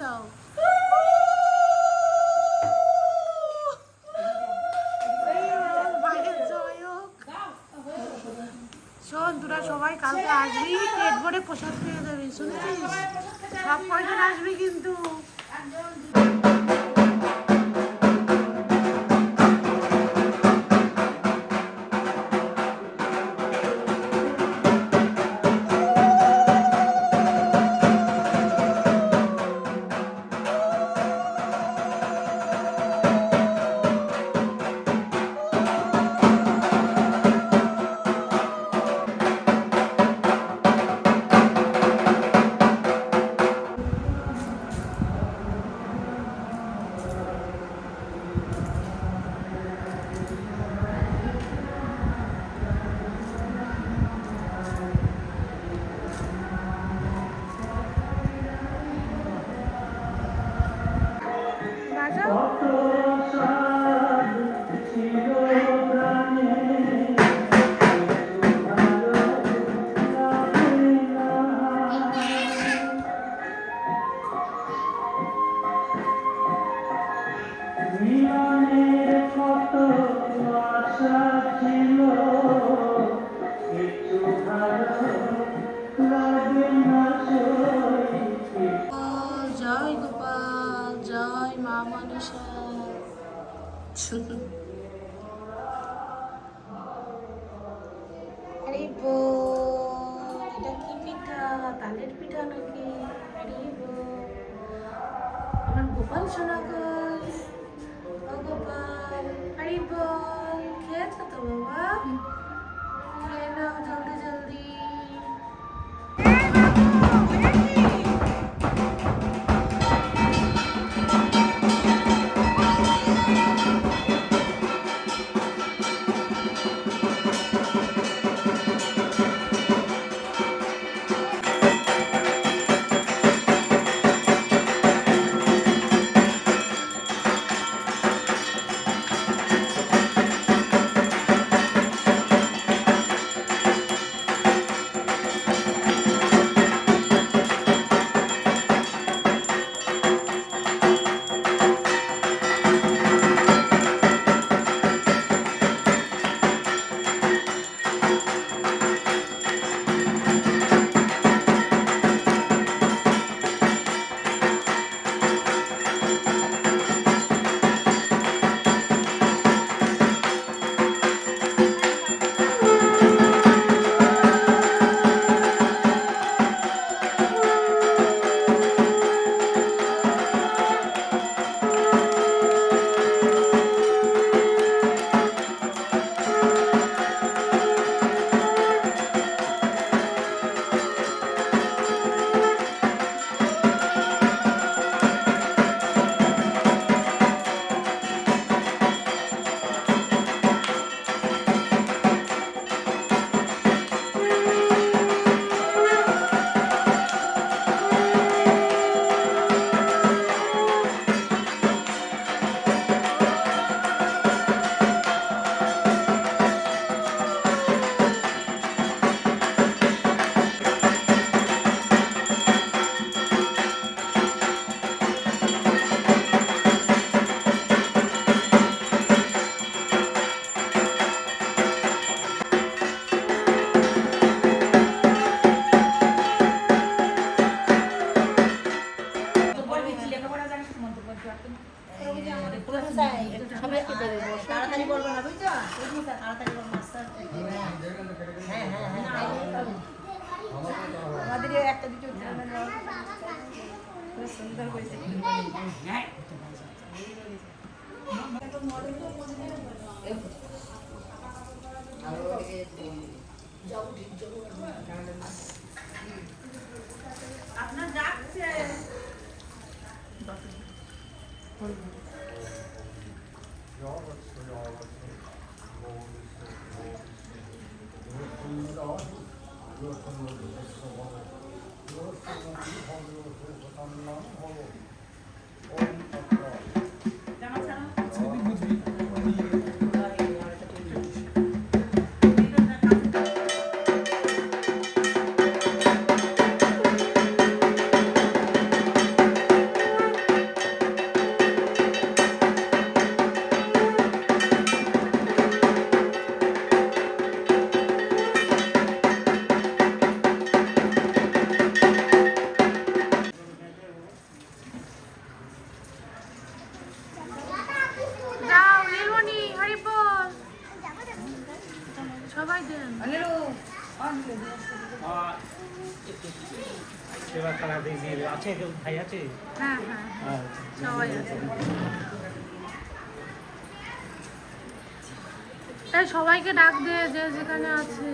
দাও। শোন, তোরা সবাই কালকে আসবি, পেট ভরে প্রসাদ পেয়ে যাবি শুনছিস সব কয়জন আসবি কিন্তু foto. মা মনসা আরে বল এটা কি পিঠা তালের পিঠা নাকি আরে বল আমার গোপাল শোনা কই ও গোপাল আরে বল খেয়েছো তো বাবা ও সবাই দেন। সেবা করা দিয়ে আছে কেউ? ভাই আছে? হ্যাঁ হ্যাঁ, হ্যাঁ।, হ্যাঁ। তাই সবাইকে ডাক দে যে যেখানে আছে।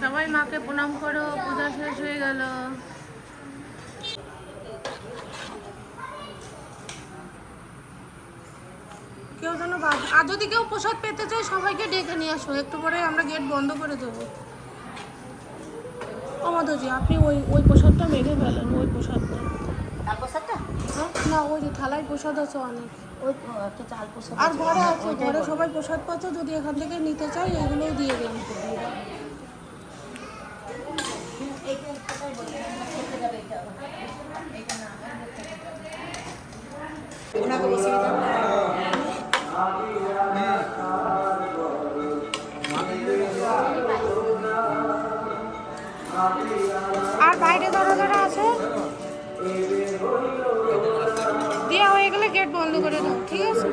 সবাই মাকে প্রণাম করো পূজা শেষ হয়ে গেল। কেউ যেন বাদ আর যদি কেউ প্রসাদ পেতে চায় সবাইকে ডেকে নিয়ে আসো। একটু পরে আমরা গেট বন্ধ করে দেবো। ও মাধবজি আপনি ওই ওই প্রসাদটা মেরে ফেলেন ওই প্রসাদটা। হ্যাঁ? না ওই যে থালায় প্রসাদ আছে অনেক। আর ঘরে আছে ঘরে সবাই প্রসাদ পাচ্ছে যদি এখান থেকে নিতে চাই এগুলোও দিয়ে দিন। এইটা কোথায় আর বাইরে ধরা যারা আছে দেওয়া হয়ে গেলে গেট বন্ধ করে দাও ঠিক আছে?